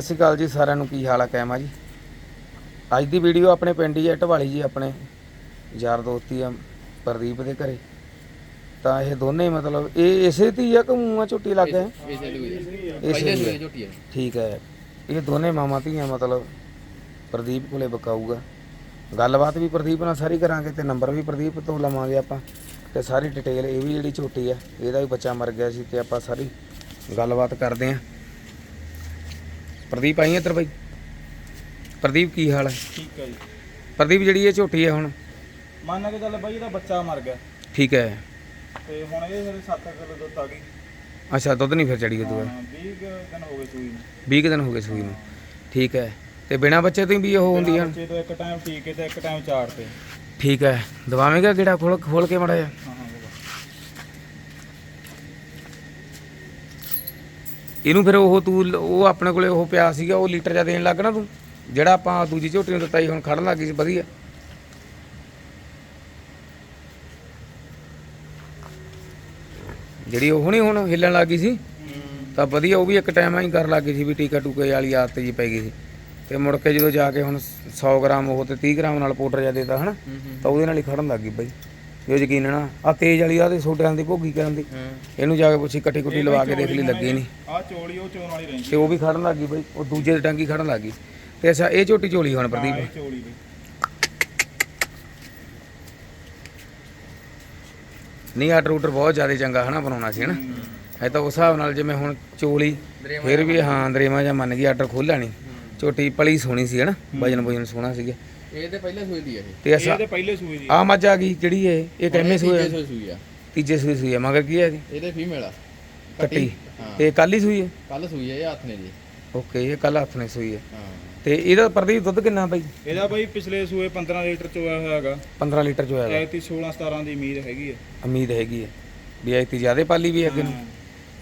ਸਤਿ ਸ਼੍ਰੀ ਅਕਾਲ ਜੀ ਸਾਰਿਆਂ ਨੂੰ ਕੀ ਹਾਲ ਆ ਕੈਮਾ ਜੀ? ਅੱਜ ਦੀ ਵੀਡੀਓ ਆਪਣੇ ਪਿੰਡ ਹੀ ਹੈ ਢਵਾਲੀ ਜੀ ਆਪਣੇ ਯਾਰ ਦੋਸਤੀ ਆ ਪ੍ਰਦੀਪ ਦੇ ਘਰੇ। ਤਾਂ ਇਹ ਦੋਨੇ ਮਤਲਬ ਇਹ ਇਸੇ ਦੀ ਆ ਕਿ ਮੂੰਹਾਂ ਝੋਟੀ ਲੱਗ ਗਏ? ਇਸੇ ਆ। ਝੋਟੀ ਹੈ ਠੀਕ ਹੈ ਇਹ ਦੋਨੇ ਮਾਮਾ ਧੀਆਂ ਮਤਲਬ ਪ੍ਰਦੀਪ ਕੋਲੇ ਬਕਾਊਗਾ। ਗੱਲਬਾਤ ਵੀ ਪ੍ਰਦੀਪ ਨਾਲ ਸਾਰੀ ਕਰਾਂਗੇ ਤੇ ਨੰਬਰ ਵੀ ਪ੍ਰਦੀਪ ਤੋਂ ਲਵਾਂਗੇ ਆਪਾਂ। ਤੇ ਸਾਰੀ ਡਿਟੇਲ ਇਹ ਵੀ ਜਿਹੜੀ ਝੋਟੀ ਆ ਇਹਦਾ ਵੀ ਬੱਚਾ ਮਰ ਗਿਆ ਸੀ ਤੇ ਆਪਾਂ ਸਾਰੀ ਗੱਲਬਾਤ ਕਰਦੇ ਆਂ। ਪ੍ਰਦੀਪ ਆਈ ਇੱਧਰ ਬਾਈ? ਪ੍ਰਦੀਪ ਕੀ ਹਾਲ ਹੈ ਠੀਕ ਹੈ ਜੀ। ਪ੍ਰਦੀਪ ਜਿਹੜੀ ਇਹ ਝੋਟੀ ਹੈ ਹੁਣ? ਮੰਨ ਕੇ ਚੱਲ ਬਾਈ ਇਹਦਾ ਬੱਚਾ ਮਰ ਗਿਆ। ਠੀਕ ਹੈ। ਤੇ ਹੁਣ ਇਹ ਮੇਰੇ 7 ਕਿਲੋ ਦੁੱਧ ਆ ਗਈ। ਅੱਛਾ ਦੁੱਧ ਨਹੀਂ ਫਿਰ ਚੜੀ ਹਾਂ, 20 ਕੁ ਦਿਨ ਹੋ ਗਏ ਸੂਈ ਨੂੰ। 20 ਕੁ ਦਿਨ ਹੋ ਗਏ ਸੂਈ ਨੂੰ। ਠੀਕ ਹੈ। ਤੇ ਬਿਨਾ ਬੱਚੇ ਤੋਂ ਵੀ ਉਹ ਹੁੰਦੀ ਹਨ ਬੱਚੇ ਤੋਂ ਇੱਕ ਟਾਈਮ ਟੀਕੇ ਤੇ ਇੱਕ ਟਾਈਮ ਚਾਰ ਤੇ। ਠੀਕ ਹੈ। ਦਵਾਵੇਂਗਾ ਕਿਹੜਾ ਖੋਲ ਖੋਲ ਕੇ ਮੜਾ ਜਾ ਹਾਂ ਹਾਂ ਬਾਬਾ। ਇਹਨੂੰ ਫਿਰ ਉਹ ਤੂੰ ਲ- ਉਹ ਆਪਣੇ ਕੋਲੇ ਉਹ ਪਿਆ ਸੀਗਾ ਉਹ ਲੀਟਰ ਜਾ ਦੇਣ ਲੱਗ ਨਾ ਤੂੰ ਜਿਹੜਾ ਆਪਾਂ ਦੂਜੀ ਝੋਟੀ ਨੂੰ ਦਿੱਤਾ ਸੀ ਹੁਣ ਖੜਨ ਲੱਗੀ ਸੀ ਵਧੀਆ। ਜਿਹੜੀ ਉਹ ਨਹੀਂ ਹੁਣ ਹਿੱਲਣ ਲੱਗੀ ਸੀ ਤਾਂ ਵਧੀਆ ਉਹ ਵੀ ਇੱਕ ਟਾਈਮ ਆਈ ਕਰ ਲੱਗੀ ਸੀ ਵੀ ਟੀਕਾ ਟੂਕੇ ਵਾਲੀ ਆਦਤ ਜੀ ਪੈ ਗਈ ਸੀ। ਤੇ ਮੁੜ ਕੇ ਜਦੋਂ ਜਾ ਕੇ ਹੁਣ 100 ਗ੍ਰਾਮ ਉਹ ਤੇ 30 ਗ੍ਰਾਮ ਨਾਲ ਪਾਊਡਰ ਜਾ ਦੇਤਾ ਹਨਾ ਤਾਂ ਉਹਦੇ ਨਾਲ ਹੀ ਖੜਨ ਲੱਗ ਗਈ ਬਈ। ਇਹ ਯਕੀਨ ਨਾ? ਆ ਤੇਜ਼ ਵਾਲੀ ਆ ਤੇ ਛੋਟਿਆਂ ਦੀ ਭੋਗੀ ਕਰਨ ਦੀ। ਇਹਨੂੰ ਜਾ ਕੇ ਪੁੱਛੀ ਕੱਟੀ ਕੁੱਟੀ ਲਵਾ ਕੇ ਦੇਖ ਲਈ ਲੱਗੀ ਨਹੀਂ। ਆਹ ਚੋਲੀ ਉਹ ਚੋਣ ਵਾਲੀ ਰਹਿੰਦੀ ਤੇ ਉਹ ਵੀ ਖੜਨ ਲੱਗ ਬਈ ਉਹ ਦੂਜੇ ਦੀ ਟਾਂਗੀ ਖੜਨ ਲੱਗ ਤੇ ਅੱਛਾ ਇਹ ਝੋਟੀ ਝੋਲੀ ਹੁਣ ਪ੍ਰਦੀਪ। ਚੋਲੀ ਨਹੀਂ ਆਰਡਰ ਆਰਡਰ ਬਹੁਤ ਜ਼ਿਆਦਾ ਚੰਗਾ ਹਨਾ ਬਣਾਉਣਾ ਸੀ ਹਨਾ। ਇਹ ਤਾਂ ਉਸ ਹਿਸਾਬ ਨਾਲ ਜਿਵੇਂ ਹੁਣ ਚੋਲੀ ਫਿਰ ਵੀ ਹਾਂ ਦਰੇਵਾ ਜਾਂ ਮੰਨ ਗਈ ਆਰਡਰ ਖੋਲਿਆ ਨਹੀਂ ਝੋਟੀ ਪਲੀ ਸੋਹਣੀ ਸੀ ਹਨਾ ਵਜਨ ਵਜਨ ਸੋਹਣਾ ਸੀਗਾ। ਇਹ ਤੇ ਪਹਿਲੇ ਸੂਏ ਦੀ ਹੈ ਇਹ। ਤੇ ਪਹਿਲੇ ਸੂਈ ਦੀ ਆ। ਮੱਝ ਆ ਗਈ ਜਿਹੜੀ ਇਹ? ਇਹ ਸੂਏ ਸੂਏ ਸੂਈ ਆ। ਤੀਜੇ ਸੂਏ ਸੂਈ ਹੈ ਮਗਰ ਕੀ ਹੈ ਇਹਦੀ? ਇਹਦੇ ਫੀਮੇਲ ਆ। ਕੱਟੀ। ਹਾਂ। ਤੇ ਕੱਲ ਹੀ ਸੂਈ ਹੈ ਕੱਲ ਸੂਈ ਆ ਇਹ ਹੱਥ ਨੇ ਜੀ। ਓਕੇ ਇਹ ਕੱਲ ਹੱਥ ਨੇ ਸੂਈ ਹੈ ਹਾਂ। ਤੇ ਇਹਦਾ ਪ੍ਰਦੀਪ ਦੁੱਧ ਕਿੰਨਾ ਬਈ? ਇਹਦਾ ਬਾਈ ਪਿਛਲੇ ਸੂਏ 15 ਲੀਟਰ ਚੋਇਆ ਹੋਇਆ ਹੈਗਾ। 15 ਲੀਟਰ ਜੋ ਹੈਗਾ ਐਤੀ 16 17 ਦੀ ਉਮੀਦ ਹੈਗੀ ਹੈ ਉਮੀਦ ਹੈਗੀ ਹੈ ਵੀ ਐਤੀ ਜ਼ਿਆਦੇ ਪਾਲੀ ਵੀ ਹੈ ਅੱਗੇ ਨੂੰ। ਹਾਂ,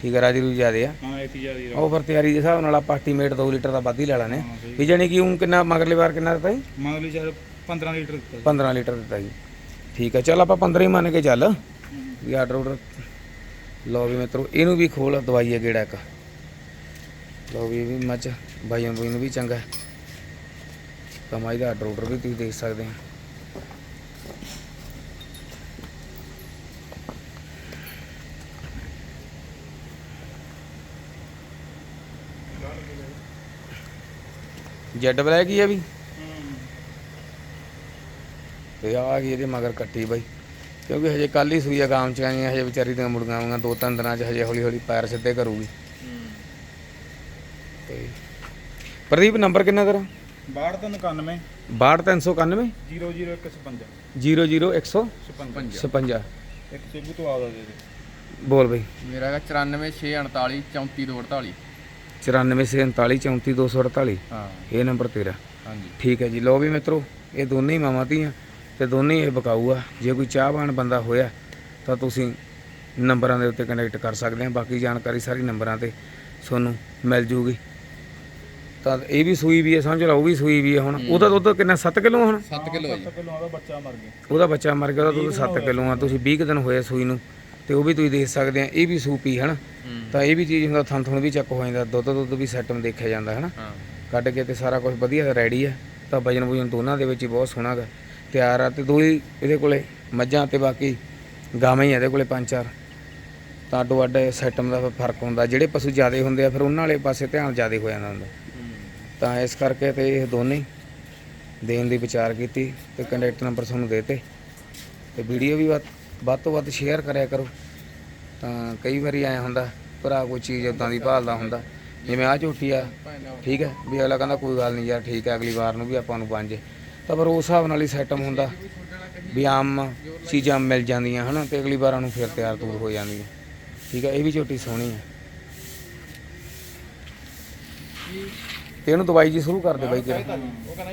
ਠੀਕ ਹੈ ਰਾਜੀ ਰੂ ਜ਼ਿਆਦੇ ਆ। ਹਾਂ ਐਤੀ ਜਿਆਦੀ ਉਹ ਫਿਰ ਤਿਆਰੀ ਦੇ ਹਿਸਾਬ ਨਾਲ ਆਪਾਂ ਅਲਟੀਮੇਟ 2 ਲੀਟਰ ਦਾ ਵੱਧ ਹੀ ਲੈ ਲੈਣੇ ਵੀ ਜਾਨੀ ਕਿ ਉਹ ਕਿੰਨਾ ਮਗਰਲੇ ਵਾਰ ਕਿੰਨਾ ਦਿੱਤਾ ਜੀ? ਮੰਨ ਲਈ ਚਾਹੇ 15 ਲੀਟਰ ਦਿੱਤਾ ਸੀ। 15 ਲੀਟਰ ਦਿੱਤਾ ਜੀ। ਠੀਕ ਹੈ ਚੱਲ ਆਪਾਂ 15 ਹੀ ਮੰਨ ਕੇ ਚੱਲ। ਵੀ ਆਰਡਰ ਆਰਡਰ ਲਓ ਵੀ ਮਿੱਤਰੋ ਇਹਨੂੰ ਵੀ ਖੋਲ ਦਵਾਈ ਹੈ ਗੇੜਾ ਇੱਕ। ਲਓ ਵੀ ਇਹ ਵੀ ਮੱਝ ਬਾਈਆਂ ਬੋਈ ਨੂੰ ਵੀ ਚੰਗਾ। ਕਮਾਈ ਦਾ ਆਰਡਰ ਆਰਡਰ ਵੀ ਤੁਸੀਂ ਦੇਖ ਸਕਦੇ ਹੋ ਜੈਡ ਬਲੈਕ ਹੀ ਹੈ ਵੀ? ਤੇ ਆ ਗਈ ਇਹਦੇ ਮਗਰ ਕੱਟੀ ਬਾਈ। ਕਿਉਂਕਿ ਹਜੇ ਕੱਲ ਹੀ ਸੂਈ ਆ ਗਾਮ ਚ ਆਈਆਂ ਹਜੇ ਵਿਚਾਰੀ ਦੀਆਂ ਮੁਰਗਾਂ ਆਉਂਗੀਆਂ ਦੋ ਤਿੰਨ ਦਿਨਾਂ ਚ ਹਜੇ ਹੌਲੀ ਹੌਲੀ ਪੈਰ ਸਿੱਧੇ ਕਰੂਗੀ। ਤੇ ਪ੍ਰਦੀਪ ਨੰਬਰ ਕਿੰਨਾ ਤੇਰਾ? 6299 62391 00155 00155 56 ਇੱਕ ਸੇਬੂ ਤੋਂ ਆਦਾ ਦੇ ਦੇ ਬੋਲ ਬਈ। ਮੇਰਾ ਹੈਗਾ 94648 34248 9439344248 ਹਾਂ। ਇਹ ਨੰਬਰ ਤੇਰਾ। ਹਾਂਜੀ। ਠੀਕ ਹੈ ਜੀ। ਲੋ ਵੀ ਮਿੱਤਰੋ ਇਹ ਦੋਨੇ ਹੀ ਮਾਵਾਂ ਧੀਆਂ ਤੇ ਦੋਨੇ ਹੀ ਇਹ ਬਕਾਊ ਆ ਜੇ ਕੋਈ ਚਾਹਵਾਨ ਬੰਦਾ ਹੋਇਆ ਤਾਂ ਤੁਸੀਂ ਨੰਬਰਾਂ ਦੇ ਉੱਤੇ ਕਨੈਕਟ ਕਰ ਸਕਦੇ ਆ। ਬਾਕੀ ਜਾਣਕਾਰੀ ਸਾਰੀ ਨੰਬਰਾਂ ਤੇ ਤੁਹਾਨੂੰ ਮਿਲ ਜੂਗੀ। ਤਾਂ ਇਹ ਵੀ ਸੂਈ ਵੀ ਹੈ ਸਮਝ ਲਓ ਉਹ ਵੀ ਸੂਈ ਵੀ ਹੈ ਹੁਣ। ਉਹਦਾ ਦੁੱਧ ਕਿੰਨਾ 7 ਕਿਲੋ ਹੁਣ? 7 ਕਿਲੋ ਜੀ। 7 ਕਿਲੋ ਦਾ ਬੱਚਾ ਮਰ ਗਿਆ। ਉਹਦਾ ਬੱਚਾ ਮਰ ਗਿਆ ਉਹਦਾ ਦੁੱਧ 7 ਕਿਲੋ ਆ। ਤੁਸੀਂ 20 ਕੁ ਦਿਨ ਹੋਏ ਸੂਈ ਨੂੰ। ਤੇ ਉਹ ਵੀ ਤੁਸੀਂ ਦੇਖ ਸਕਦੇ ਆ ਇਹ ਵੀ ਸੂਪੀ ਹਨ? ਹੂੰ। ਤਾਂ ਇਹ ਵੀ ਚੀਜ਼ ਹੁੰਦਾ ਥਣ ਥਣ ਵੀ ਚੱਕ ਹੋ ਜਾਂਦਾ ਦੁੱਧ ਦੁੱਧ ਵੀ ਸੈਟਮ ਦੇਖਿਆ ਜਾਂਦਾ ਹੈ। ਨਾ ਕੱਢ ਕੇ ਤੇ ਸਾਰਾ ਕੁਝ ਵਧੀਆ ਰੈਡੀ ਹੈ ਤਾਂ ਵਜਨ ਵਜਨ ਦੋਨਾਂ ਦੇ ਵਿੱਚ ਹੀ ਬਹੁਤ ਸੋਹਣਾ ਗਾ। ਤਿਆਰ ਆ ਤੇ ਦੋ ਹੀ ਇਹਦੇ ਕੋਲੇ ਮੱਝਾਂ ਤੇ ਬਾਕੀ ਗਾਵਾਂ ਹੀ ਆ ਇਹਦੇ ਕੋਲੇ ਪੰਜ ਚਾਰ। ਤਾਂ ਅੱਡੋ ਅੱਡ ਸੈਟਮ ਦਾ ਫ਼ਰਕ ਹੁੰਦਾ ਜਿਹੜੇ ਪਸ਼ੂ ਜ਼ਿਆਦੇ ਹੁੰਦੇ ਆ ਫਿਰ ਉਹਨਾਂ ਵਾਲੇ ਪਾਸੇ ਧਿਆਨ ਜ਼ਿਆਦੇ ਹੋ ਜਾਂਦਾ ਹੁੰਦਾ। ਤਾਂ ਇਸ ਕਰਕੇ ਤੇ ਇਹ ਦੋਨੇ ਦੇਣ ਦੀ ਵਿਚਾਰ ਕੀਤੀ ਤੇ ਕੰਟੈਕਟ ਨੰਬਰ ਤੁਹਾਨੂੰ ਦੇਤੇ। ਤੇ ਵੀਡੀਓ ਵੀ ਵੱਧ ਤੋਂ ਵੱਧ ਸ਼ੇਅਰ ਕਰਿਆ ਕਰੋ। ਤਾਂ ਕਈ ਵਾਰੀ ਐ ਹੁੰਦਾ, ਭਰਾ ਕੋਈ ਚੀਜ਼ ਉਦਾਂ ਦੀ ਭਾਲਦਾ ਹੁੰਦਾ, ਜਿਵੇਂ ਆ ਝੋਟੀ ਆ, ਠੀਕ ਹੈ, ਵੀ ਅਗਲਾ ਕਹਿੰਦਾ ਕੋਈ ਗੱਲ ਨਹੀਂ ਯਾਰ, ਠੀਕ ਹੈ, ਅਗਲੀ ਵਾਰ ਨੂੰ ਵੀ ਆਪਾਂ ਨੂੰ ਬਣ ਜੇ। ਤਾਂ ਪਰ ਉਸ ਹਿਸਾਬ ਨਾਲ ਹੀ ਸੈਟਮ ਹੁੰਦਾ, ਵੀ ਆਮ ਚੀਜ਼ਾਂ ਮਿਲ ਜਾਂਦੀਆਂ, ਹਨਾ, ਤੇ ਅਗਲੀ ਵਾਰਾਂ ਨੂੰ ਫਿਰ ਤਿਆਰ ਤੂਰ ਹੋ ਜਾਂਦੀਆਂ। ਠੀਕ ਹੈ, ਇਹ ਵੀ ਝੋਟੀ ਸੋਹਣੀ ਹੈ ਤੇ ਇਹਨੂੰ ਦਵਾਈ ਜੀ ਸ਼ੁਰੂ ਕਰ ਦੇ ਬਾਈ ਕਿਰਾ